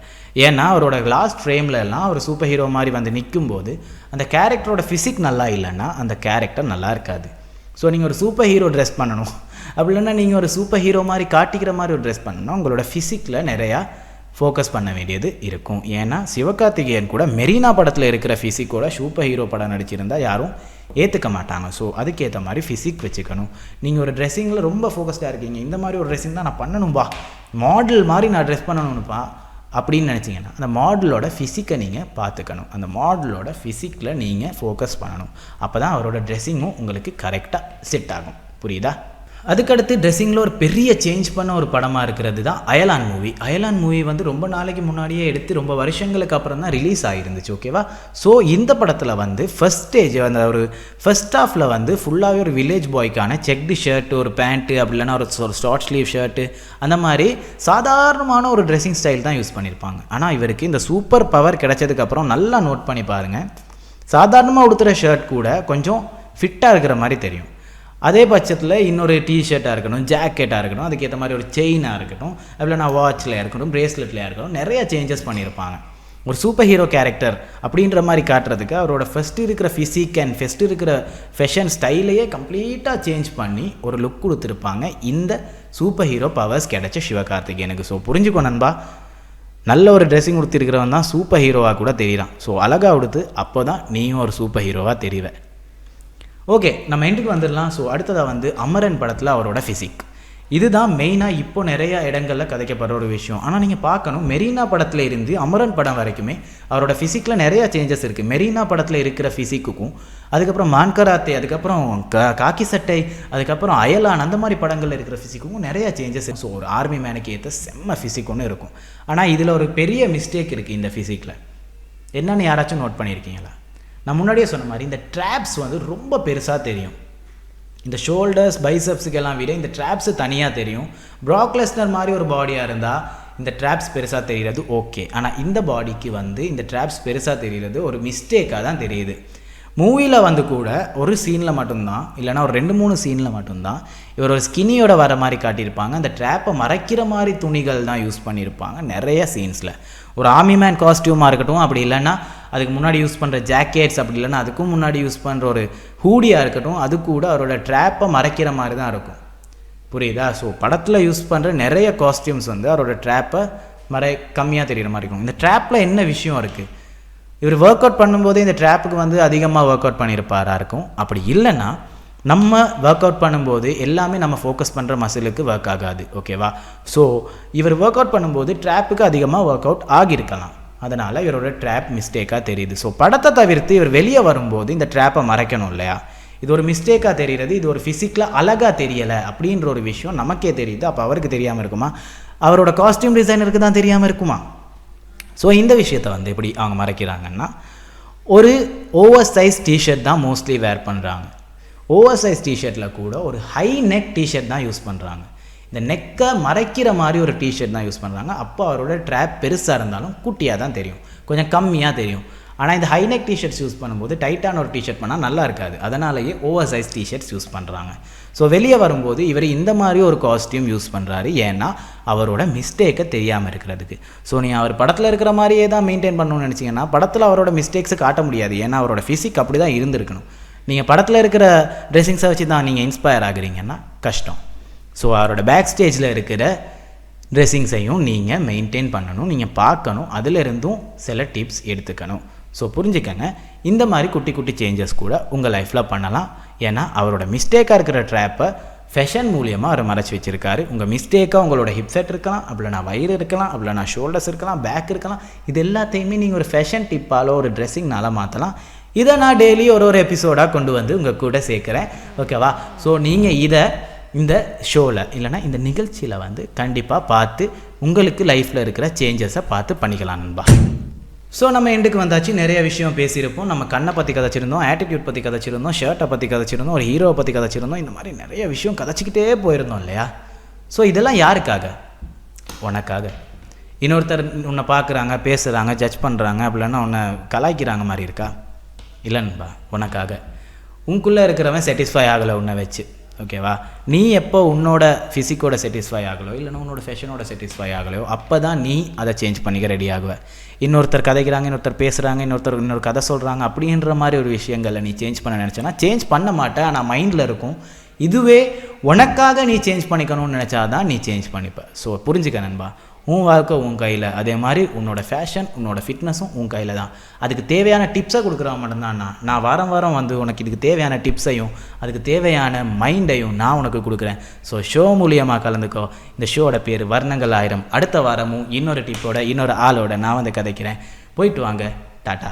ஏன்னா அவரோட லாஸ்ட் ஃப்ரேமில் எல்லாம் ஒரு சூப்பர் ஹீரோ மாதிரி வந்து நிற்கும்போது அந்த கேரக்டரோட ஃபிசிக் நல்லா இல்லைன்னா அந்த கேரக்டர் நல்லா இருக்காது. ஸோ நீங்கள் ஒரு சூப்பர் ஹீரோ ட்ரெஸ் பண்ணணும். அப்படி இல்லைன்னா நீங்கள் ஒரு சூப்பர் ஹீரோ மாதிரி காட்டிக்கிற மாதிரி ஒரு ட்ரெஸ் பண்ணணும் உங்களோட ஃபிசிக்கில் நிறையா ஃபோக்கஸ் பண்ண வேண்டியது இருக்கும். ஏன்னா சிவகார்த்திகேயன் கூட மெரினா படத்தில் இருக்கிற ஃபிசிக்கோட சூப்பர் ஹீரோ படம் நடிச்சிருந்தா யாரும் ஏற்றுக்க மாட்டாங்க. ஸோ அதுக்கேற்ற மாதிரி ஃபிசிக் வச்சுக்கணும். நீங்கள் ஒரு ட்ரெஸ்ஸிங்கில் ரொம்ப ஃபோக்கஸ்டாக இருக்கீங்க. இந்த மாதிரி ஒரு ட்ரெஸ்ஸிங் தான் நான் பண்ணணும்பா மாடல் மாதிரி நான் ட்ரெஸ் பண்ணணும்ப்பா அப்படின்னு நினச்சிங்கன்னா அந்த மாடலோட ஃபிசிக்கை நீங்கள் பார்த்துக்கணும் அந்த மாடலோட ஃபிசிக்கில் நீங்கள் ஃபோக்கஸ் பண்ணணும். அப்போ தான் அவரோட ட்ரெஸ்ஸிங்கும் உங்களுக்கு கரெக்டாக செட் ஆகும். புரியுதா? அதுக்கடுத்து ட்ரெஸ்ஸிங்கில் ஒரு பெரிய சேஞ்ச் பண்ண ஒரு படமாக இருக்கிறது தான் அயலான் மூவி அயலான் மூவி வந்து ரொம்ப நாளைக்கு முன்னாடியே எடுத்து ரொம்ப வருஷங்களுக்கு அப்புறம் தான் ரிலீஸ் ஆகிருந்துச்சு ஓகேவா ஸோ இந்த படத்தில் வந்து ஃபஸ்ட் ஸ்டேஜ் அந்த ஒரு ஃபஸ்ட் ஆஃபில் வந்து ஃபுல்லாகவே ஒரு வில்லேஜ் பாய்க்கான செக்டு ஷர்ட் ஒரு பேண்ட்டு அப்படி இல்லைன்னா ஒரு ஒரு ஷார்ட் ஸ்லீவ் ஷர்ட்டு அந்த மாதிரி சாதாரணமான ஒரு ட்ரெஸ்ஸிங் ஸ்டைல் தான் யூஸ் பண்ணியிருப்பாங்க ஆனால் இவருக்கு இந்த சூப்பர் பவர் கிடைச்சதுக்கப்புறம் நல்லா நோட் பண்ணி பாருங்கள் சாதாரணமாக உடுத்துகிற ஷர்ட் கூட கொஞ்சம் ஃபிட்டாக இருக்கிற மாதிரி தெரியும். அதே பட்சத்தில் இன்னொரு டிஷர்ட்டாக இருக்கட்டும் ஜாக்கெட்டாக இருக்கட்டும் அதுக்கேற்ற மாதிரி ஒரு செயினாக இருக்கட்டும் இல்லைனா வாட்சில் இருக்கட்டும் ப்ரேஸ்லெட்லையாக இருக்கட்டும் நிறையா சேஞ்சஸ் பண்ணியிருப்பாங்க. ஒரு சூப்பர் ஹீரோ கேரக்டர் அப்படின்ற மாதிரி காட்டுறதுக்கு அவரோட ஃபஸ்ட்டு இருக்கிற ஃபிசிக் அண்ட் ஃபஸ்ட் இருக்கிற ஃபெஷன் ஸ்டைலையே கம்ப்ளீட்டாக சேஞ்ச் பண்ணி ஒரு லுக் கொடுத்துருப்பாங்க. இந்த சூப்பர் ஹீரோ பவர்ஸ் கிடைச்ச சிவகார்த்திகேயனுக்கு. ஸோ புரிஞ்சுக்கோ நண்பா நல்ல ஒரு ட்ரெஸ்ஸிங் கொடுத்துருக்கிறவன் தான் சூப்பர் ஹீரோவாக கூட தெரியலாம் ஸோ அழகாக கொடுத்து அப்போ தான் நீயும் ஒரு சூப்பர் ஹீரோவாக தெரிவ. ஓகே நம்ம எண்டுக்கு வந்துடலாம். ஸோ அடுத்ததாக வந்து அமரன் படத்தில் அவரோட ஃபிசிக் இதுதான் மெயினாக இப்போ நிறைய இடங்களில் கதைக்கப்படுற ஒரு விஷயம். ஆனால் நீங்கள் பார்க்கணும் மெரினா படத்தில் இருந்து அமரன் படம் வரைக்குமே அவரோட ஃபிசிக்கில் நிறையா சேஞ்சஸ் இருக்குது மெரினா படத்தில் இருக்கிற ஃபிசிக்குக்கும் அதுக்கப்புறம் மான்கராத்தே அதுக்கப்புறம் கா காக்கி சட்டை அதுக்கப்புறம் அயலான் அந்த மாதிரி படங்களில் இருக்கிற ஃபிசிக்குக்கும் நிறையா சேஞ்சஸ் ஸோ ஒரு ஆர்மி மேனுக்கு ஏற்ற செம்ம ஃபிசிக் ஒன்று இருக்கும். ஆனால் இதில் ஒரு பெரிய மிஸ்டேக் இருக்குது இந்த ஃபிசிக்கில் என்னென்னு யாராச்சும் நோட் பண்ணியிருக்கீங்களா நான் முன்னாடியே சொன்ன மாதிரி இந்த ட்ராப்ஸ் வந்து ரொம்ப பெருசாக தெரியும். இந்த ஷோல்டர்ஸ் பைசப்ஸுக்கெல்லாம் விட இந்த ட்ராப்ஸு தனியாக தெரியும். ப்ராக்லெஸ்னர் மாதிரி ஒரு பாடியாக இருந்தால் இந்த ட்ராப்ஸ் பெருசாக தெரிகிறது ஓகே ஆனால் இந்த பாடிக்கு வந்து இந்த ட்ராப்ஸ் பெருசாக தெரிகிறது ஒரு மிஸ்டேக்காக தான் தெரியுது. மூவியில் வந்து கூட ஒரு சீனில் மட்டும்தான் இல்லைனா ஒரு ரெண்டு மூணு சீனில் மட்டும்தான் இவர் ஒரு ஸ்கினியோட வர மாதிரி காட்டியிருப்பாங்க. அந்த ட்ராப்பை மறைக்கிற மாதிரி துணிகள் தான் யூஸ் பண்ணியிருப்பாங்க நிறைய சீன்ஸில் ஒரு ஆர்மி மேன் காஸ்டியூமாக இருக்கட்டும் அப்படி இல்லைன்னா அதுக்கு முன்னாடி யூஸ் பண்ணுற ஜாக்கெட்ஸ் அப்படி இல்லைன்னா அதுக்கும் முன்னாடி யூஸ் பண்ணுற ஒரு ஹூடியாக இருக்கட்டும் அது கூட அவரோட ட்ராப்பை மறைக்கிற மாதிரி தான் இருக்கும். புரியுதா? ஸோ படத்தில் யூஸ் பண்ணுற நிறைய காஸ்டியூம்ஸ் வந்து அவரோட ட்ராப்பை மறை கம்மியாக தெரிகிற மாதிரி இருக்கும். இந்த ட்ராப்பில் என்ன விஷயம் இருக்குது இவர் ஒர்க் அவுட் பண்ணும்போதே இந்த ட்ராப்புக்கு வந்து அதிகமாக ஒர்க் அவுட் பண்ணியிருப்பாரா இருக்கும்? அப்படி இல்லைன்னா நம்ம ஒர்க் அவுட் பண்ணும்போது எல்லாமே நம்ம ஃபோக்கஸ் பண்ணுற மசிலுக்கு ஒர்க் ஆகாது. ஓகேவா ஸோ இவர் ஒர்க் அவுட் பண்ணும்போது ட்ராப்புக்கு அதிகமாக ஒர்க் அவுட் ஆகியிருக்கலாம். அதனால் இவரோட ட்ராப் மிஸ்டேக்காக தெரியுது. ஸோ படத்தை தவிர்த்து இவர் வெளியே வரும்போது இந்த ட்ராப்பை மறைக்கணும் இல்லையா? இது ஒரு மிஸ்டேக்காக தெரிகிறது இது ஒரு ஃபிசிக்கில் அழகாக தெரியலை அப்படின்ற ஒரு விஷயம் நமக்கே தெரியுது. அப்போ அவருக்கு தெரியாமல் இருக்குமா? அவரோட காஸ்டியூம் டிசைனருக்கு தான் தெரியாமல் இருக்குமா? ஸோ இந்த விஷயத்தை வந்து எப்படி அவங்க மறைக்கிறாங்கன்னா ஒரு ஓவர் சைஸ் டிஷர்ட் தான் மோஸ்ட்லி வேர் பண்ணுறாங்க ஓவர் சைஸ் டிஷர்ட்டில் கூட ஒரு ஹை நெக் டிஷர்ட் தான் யூஸ் பண்ணுறாங்க இந்த நெக்கை மறைக்கிற மாதிரி ஒரு டிஷர்ட் தான் யூஸ் பண்ணுறாங்க அப்போ அவரோட ட்ராப் பெருசாக இருந்தாலும் குட்டியாக தான் தெரியும். கொஞ்சம் கம்மியாக தெரியும். ஆனால் இந்த ஹைநெக் டிஷர்ட்ஸ் யூஸ் பண்ணும்போது டைட்டான ஒரு டிஷர்ட் பண்ணால் நல்லா இருக்காது. அதனாலேயே ஓவர் சைஸ் டிஷர்ட்ஸ் யூஸ் பண்ணுறாங்க ஸோ வெளியே வரும்போது இவர் இந்த மாதிரி ஒரு காஸ்டியூம் யூஸ் பண்ணுறாரு ஏன்னா அவரோட மிஸ்டேக்கை தெரியாமல் இருக்கிறதுக்கு. ஸோ நீ அவர் படத்தில் இருக்கிற மாதிரியே தான் மெயின்டைன் பண்ணணும்னு நினச்சிங்கன்னா படத்தில் அவரோட மிஸ்டேக்ஸை காட்ட முடியாது. ஏன்னா அவரோட ஃபிசிக் அப்படி தான் இருந்திருக்கணும். நீங்கள் படத்தில் இருக்கிற ட்ரெஸ்ஸிங்ஸை வச்சு தான் நீங்கள் இன்ஸ்பயர் ஆகுறீங்கன்னா கஷ்டம். ஸோ அவரோட பேக் ஸ்டேஜில் இருக்கிற ட்ரெஸ்ஸிங்ஸையும் நீங்கள் மெயின்டைன் பண்ணணும் நீங்கள் பார்க்கணும் அதிலிருந்தும் சில டிப்ஸ் எடுத்துக்கணும். ஸோ புரிஞ்சுக்கங்க. இந்த மாதிரி குட்டி குட்டி சேஞ்சஸ் கூட உங்கள் லைஃப்பில் பண்ணலாம். ஏன்னா அவரோட மிஸ்டேக்காக இருக்கிற ட்ராப்பை ஃபேஷன் மூலியமாக அவர் மறைச்சி வச்சுருக்காரு. உங்கள் மிஸ்டேக்காக உங்களோட ஹிப்செட் இருக்கலாம் அப்படின்னா வயிறு இருக்கலாம் அப்படின்னா ஷோல்டர்ஸ் இருக்கலாம் பேக் இருக்கலாம். இது எல்லாத்தையுமே நீங்கள் ஒரு ஃபேஷன் டிப்பாலோ ஒரு ட்ரெஸ்ஸிங்னால மாற்றலாம் இதை நான் டெய்லி ஒரு ஒரு எபிசோடாக கொண்டு வந்து உங்கள் கூட சேர்க்குறேன். ஓகேவா ஸோ நீங்கள் இதை இந்த ஷோவில் இல்லைனா இந்த நிகழ்ச்சியில் வந்து கண்டிப்பாக பார்த்து உங்களுக்கு லைஃப்பில் இருக்கிற சேஞ்சஸை பார்த்து பண்ணிக்கலாம் நண்பா. ஸோ நம்ம எண்டுக்கு வந்தாச்சு. நிறைய விஷயம் பேசியிருப்போம். நம்ம கண்ணை பற்றி கதைச்சிருந்தோம் ஆட்டிடியூட் பற்றி கதைச்சிருந்தோம் ஷர்ட்டை பற்றி கதைச்சிருந்தோம் ஒரு ஹீரோவை பற்றி கதைச்சிருந்தோம். இந்த மாதிரி நிறைய விஷயம் கதைச்சிக்கிட்டே போயிருந்தோம் இல்லையா? ஸோ இதெல்லாம் யாருக்காக? உனக்காக. இன்னொருத்தர் உன்னை பார்க்குறாங்க பேசுகிறாங்க ஜட்ஜ் பண்ணுறாங்க அப்படின்னா உன்னை கலாய்க்கிறாங்க மாதிரி இருக்கா? இல்லை நண்பா உனக்காக. உனக்குள்ளே இருக்கிறவன் சாட்டிஸ்ஃபை ஆகலை உன்னை வச்சு. ஓகேவா? நீ எப்போ உன்னோட ஃபிசிக்கோட சாட்டிஸ்ஃபை ஆகலோ இல்லைன்னா உன்னோட ஃபேஷனோட சாட்டிஸ்ஃபை ஆகலையோ அப்போ தான் நீ அதை சேஞ்ச் பண்ணிக்க ரெடி ஆகுவ. இன்னொருத்தர் கதைக்கிறாங்க இன்னொருத்தர் பேசுகிறாங்க இன்னொருத்தர் இன்னொரு கதை சொல்கிறாங்க அப்படின்ற மாதிரி ஒரு விஷயங்களை நீ சேஞ்ச் பண்ண நினச்சேன்னா சேஞ்ச் பண்ண மாட்டேன் ஆனால் மைண்டில் இருக்கும். இதுவே உனக்காக நீ சேஞ்ச் பண்ணிக்கணும்னு நினச்சா தான் நீ சேஞ்ச் பண்ணிப்ப. ஸோ புரிஞ்சுக்க நண்பா. உன் வாழ்க்கை உன் கையில். அதே மாதிரி உன்னோட ஃபேஷன் உன்னோட ஃபிட்னஸும் உன் கையில் தான். அதுக்கு தேவையான டிப்ஸை கொடுக்குறவன் மட்டும்தான் நான் நான் வாரம் வாரம் வந்து உனக்கு இதுக்கு தேவையான டிப்ஸையும் அதுக்கு தேவையான மைண்டையும் நான் உனக்கு கொடுக்குறேன். ஸோ ஷோ மூலியமாக கலந்துக்கோ. இந்த ஷோவோட பேர் வர்ணங்கள் ஆயிரம். அடுத்த வாரமும் இன்னொரு டிப்போட இன்னொரு ஆளோட நான் வந்து கதைக்கிறேன். போயிட்டு வாங்க. டாட்டா